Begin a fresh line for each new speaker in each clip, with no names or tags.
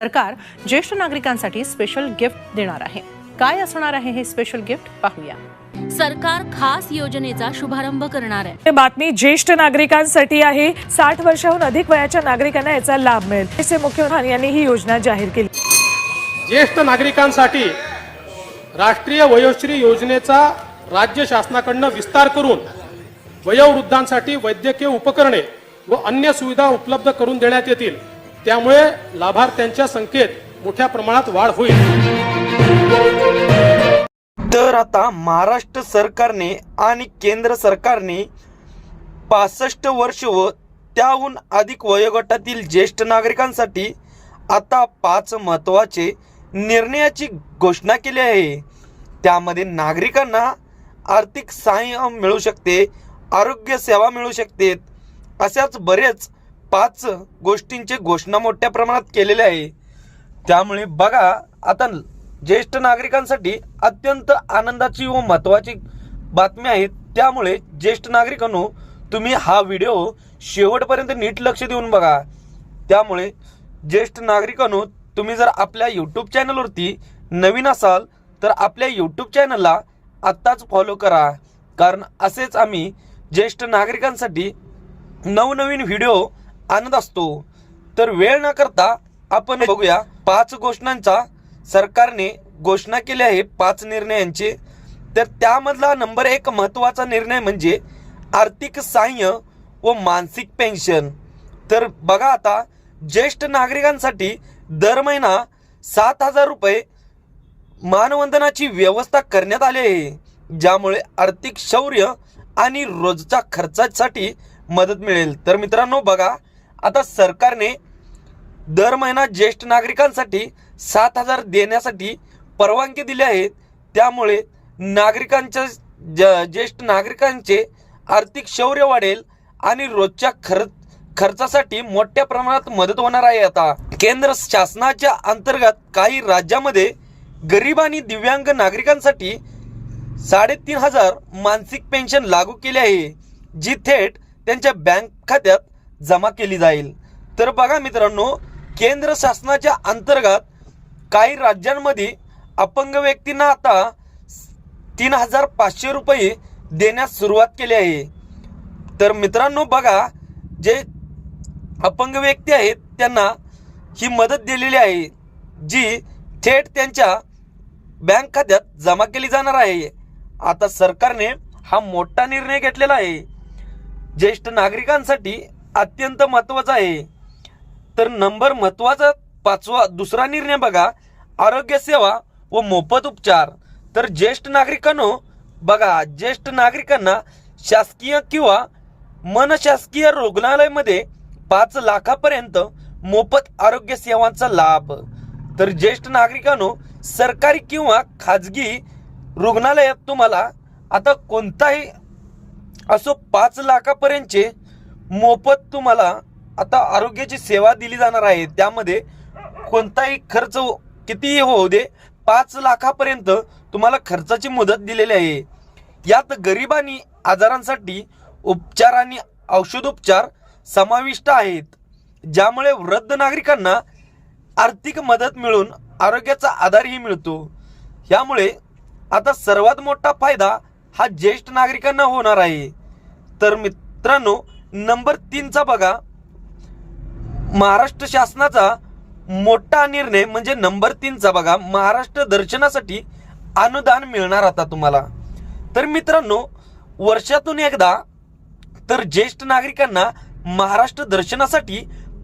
सरकार ज्येष्ठ नागरिकांसाठी स्पेशल गिफ्ट देणार आहे. काय असणार आहे हे स्पेशल गिफ्ट पाहूया.
सरकार खास योजनेचा शुभारंभ करणार आहे.
हे बातमी ज्येष्ठ नागरिकांसाठी आहे. साठ वर्षाहून अधिक वयाच्या नागरिकांना याचा लाभ मिळेल. मुख्यमंत्री यांनी ही योजना जाहीर केली.
ज्येष्ठ नागरिकांसाठी राष्ट्रीय वयोश्री योजनेचा राज्य शासनाकडनं विस्तार करून वयोवृद्धांसाठी वैद्यकीय उपकरणे व अन्य सुविधा उपलब्ध करून देण्यात येतील. त्यामुळे लाभार्थ्यांच्या संख्येत मोठ्या प्रमाणात वाढ होईल.
तर आता महाराष्ट्र सरकारने आणि केंद्र सरकारने पासष्ट वर्ष व त्याहून अधिक वयोगटातील ज्येष्ठ नागरिकांसाठी आता पाच महत्त्वाचे निर्णयाची घोषणा केली आहे. त्यामध्ये नागरिकांना आर्थिक सहाय्य मिळू शकते आरोग्य सेवा मिळू शकते अशाच बरेच पाच गोष्टींचे घोषणा मोठ्या प्रमाणात केलेल्या आहे. त्यामुळे बघा आता ज्येष्ठ नागरिकांसाठी अत्यंत आनंदाची व महत्त्वाची बातमी आहे. त्यामुळे ज्येष्ठ नागरिकांनो तुम्ही हा व्हिडिओ शेवटपर्यंत नीट लक्ष देऊन बघा. त्यामुळे ज्येष्ठ नागरिकांनो तुम्ही जर आपल्या यूट्यूब चॅनलवरती नवीन असाल तर आपल्या यूट्यूब चॅनलला आत्ताच फॉलो करा. कारण असेच आम्ही ज्येष्ठ नागरिकांसाठी नवनवीन व्हिडिओ आणत असतो. तर वेळ न करता आपण बघूया पाच घोषणांचा सरकारने घोषणा केली आहे पाच निर्णयांचे. तर त्यामधला नंबर एक महत्त्वाचा निर्णय म्हणजे आर्थिक सहाय्य व मानसिक पेन्शन. तर बघा आता ज्येष्ठ नागरिकांसाठी दर महिना सात हजार रुपये मानवंदनाची व्यवस्था करण्यात आली आहे ज्यामुळे आर्थिक शौर्य आणि रोजच्या खर्चासाठी मदत मिळेल. तर मित्रांनो बघा आता सरकारने दर महिना ज्येष्ठ नागरिकांसाठी सात हजार देण्यासाठी परवानगी दिली आहे. त्यामुळे नागरिकांच्या ज- ज्येष्ठ नागरिकांचे आर्थिक शौर्य वाढेल आणि रोजच्या खर्च खर्चासाठी मोठ्या प्रमाणात मदत होणार आहे आता. केंद्र शासनाच्या अंतर्गत काही राज्यामध्ये गरीब आणि दिव्यांग नागरिकांसाठी साडेतीन हजार मानसिक पेन्शन लागू केली आहे. जी थेट त्यांच्या बँक खात्यात जमा केली जाईल. तर बघा मित्रांनो केंद्र शासनाच्या अंतर्गत काही राज्यांमध्ये अपंग व्यक्तींना आता तीन हजार पाचशे रुपये देण्यास सुरुवात केली आहे. तर मित्रांनो बघा जे अपंग व्यक्ती आहेत त्यांना ही मदत दिलेली आहे जी थेट त्यांच्या बँक खात्यात जमा केली जाणार आहे. आता सरकारने हा मोठा निर्णय घेतलेला आहे. ज्येष्ठ नागरिकांसाठी अत्यंत महत्त्वाचा आहे. तर नंबर महत्त्वाचा पाचवा दुसरा निर्णय बघा आरोग्य सेवा व मोफत उपचार. तर ज्येष्ठ नागरिकांनो बघा ज्येष्ठ नागरिकांना शासकीय किंवा मनशासकीय रुग्णालयामध्ये पाच लाखापर्यंत मोफत आरोग्य सेवांचा लाभ. तर ज्येष्ठ नागरिकांनो सरकारी किंवा खाजगी रुग्णालयात तुम्हाला आता कोणताही असो पाच लाखापर्यंतचे मोफत तुम्हाला आता आरोग्याची सेवा दिली जाणार आहे. त्यामध्ये कोणताही खर्च हो- कितीही होऊ दे पाच लाखापर्यंत तुम्हाला खर्चाची मुदत दिलेली आहे. यात गरिबांनी आजारांसाठी उपचार आणि औषधोपचार समाविष्ट आहेत. ज्यामुळे वृद्ध नागरिकांना आर्थिक मदत मिळून आरोग्याचा आधारही मिळतो. यामुळे आता सर्वात मोठा फायदा हा ज्येष्ठ नागरिकांना होणार आहे. तर मित्रांनो नंबर तीनचा बघा. महाराष्ट्र शासनाचा मोठा निर्णय म्हणजे नंबर तीनचा बघा. महाराष्ट्र दर्शनासाठी अनुदान मिळणार आता तुम्हाला. तर मित्रांनो वर्षातून एकदा तर ज्येष्ठ नागरिकांना महाराष्ट्र दर्शनासाठी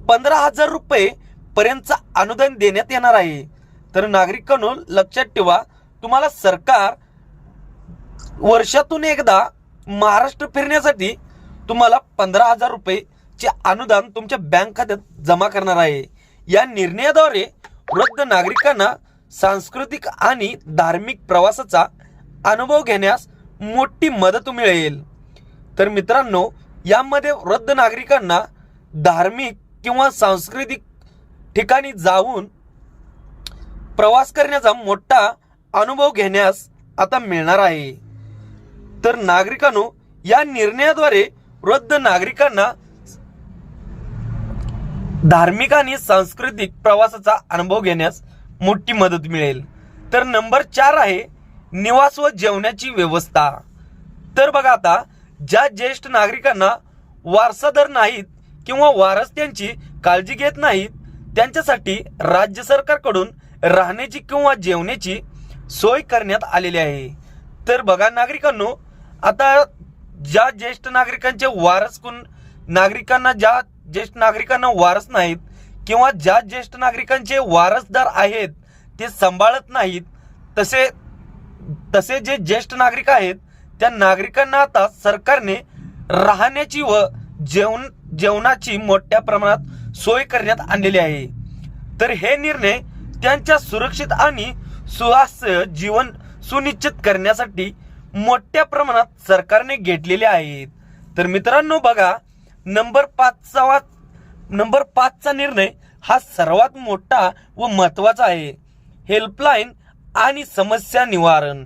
पंधरा हजार रुपये पर्यंतचं अनुदान देण्यात येणार आहे. तर नागरिकांनो लक्षात ठेवा तुम्हाला सरकार वर्षातून एकदा महाराष्ट्र फिरण्यासाठी तुम्हाला पंधरा हजार रुपयेचे अनुदान तुमच्या बँक खात्यात जमा करणार आहे. या निर्णयाद्वारे वृद्ध नागरिकांना सांस्कृतिक आणि धार्मिक प्रवासाचा अनुभव घेण्यास मोठी मदत मिळेल. तर मित्रांनो यामध्ये वृद्ध नागरिकांना धार्मिक किंवा सांस्कृतिक ठिकाणी जाऊन प्रवास करण्याचा मोठा अनुभव घेण्यास आता मिळणार आहे. तर नागरिकांनो या निर्णयाद्वारे वृद्ध नागरिकांना धार्मिक आणि सांस्कृतिक प्रवासाचा अनुभव घेण्यास मोठी मदत मिळेल. तर नंबर चार आहे निवास व जेवणाची व्यवस्था. तर बघा आता ज्या ज्येष्ठ नागरिकांना वारसादार नाहीत किंवा वारस त्यांची काळजी घेत नाहीत त्यांच्यासाठी राज्य सरकारकडून राहण्याची किंवा जेवण्याची सोय करण्यात आलेली आहे. तर बघा नागरिकांनो आता ज्या ज्येष्ठ नागरिकांचे वारस कोण नागरिकांना ज्या ज्येष्ठ नागरिकांना वारस नाहीत किंवा ज्या ज्येष्ठ नागरिकांचे वारसदार आहेत ते सांभाळत नाहीत तसे तसे जे ज्येष्ठ नागरिक आहेत त्या नागरिकांना आता सरकारने राहण्याची व जेवण जेवणाची मोठ्या प्रमाणात सोय करण्यात आणलेली आहे. तर हे निर्णय त्यांच्या सुरक्षित आणि सुहास्य जीवन सुनिश्चित करण्यासाठी मोठ्या प्रमाणात सरकारने घेतलेले आहेत. तर मित्रांनो बघा नंबर पाचचा नंबर पाचचा निर्णय हा सर्वात मोठा व महत्त्वाचा आहे. हेल्पलाईन आणि समस्या निवारण.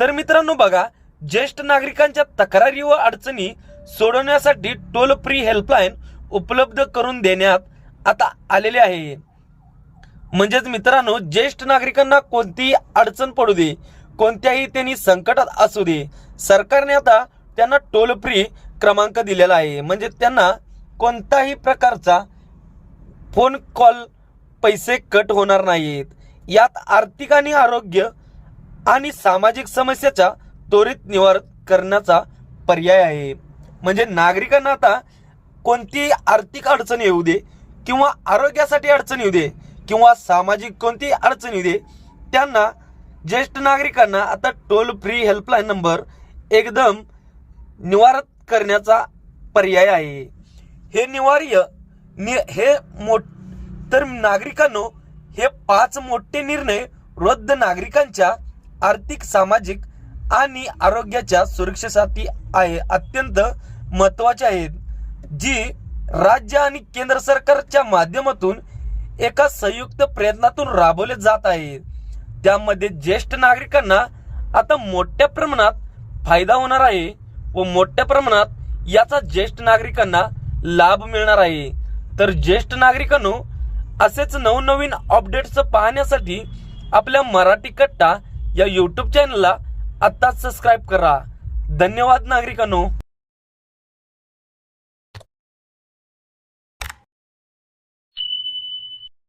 तर मित्रांनो बघा ज्येष्ठ नागरिकांच्या तक्रारी व अडचणी सोडवण्यासाठी टोल फ्री हेल्पलाईन उपलब्ध करून देण्यात आता आलेले आहे. म्हणजेच मित्रांनो ज्येष्ठ नागरिकांना कोणतीही अडचण पडू दे कोणत्याही त्यांनी संकटात असू दे. सरकारने आता त्यांना टोल फ्री क्रमांक दिलेला आहे. म्हणजे त्यांना कोणताही प्रकारचा फोन कॉल पैसे कट होणार नाहीत. यात आर्थिक आणि आरोग्य आणि सामाजिक समस्याचा त्वरित निवारण करण्याचा पर्याय आहे. म्हणजे नागरिकांना आता कोणतीही आर्थिक अडचण येऊ दे किंवा आरोग्यासाठी अडचण येऊ दे किंवा सामाजिक कोणतीही अडचण येऊ दे त्यांना ज्येष्ठ नागरिकांना आता टोल फ्री हेल्पलाईन नंबर एकदम निवारत करण्याचा पर्याय आहे. हे निवार्य नि हे मोठ तर नागरिकांनो हे पाच मोठे निर्णय वृद्ध नागरिकांच्या आर्थिक सामाजिक आणि आरोग्याच्या सुरक्षेसाठी आहे अत्यंत महत्त्वाचे आहेत जी राज्य आणि केंद्र सरकारच्या माध्यमातून एका संयुक्त प्रयत्नातून राबवले जात आहे त्यामध्ये ज्येष्ठ नागरिकांना आता मोठ्या प्रमाणात फायदा होणार आहे व मोठ्या प्रमाणात याचा ज्येष्ठ नागरिकांना लाभ मिळणार आहे. तर ज्येष्ठ नागरिकांनो असेच नवनवीन अपडेट्स पाहण्यासाठी आपल्या मराठी कट्टा या यूट्यूब चॅनलला आत्ताच सबस्क्राईब करा. धन्यवाद नागरिकांनो.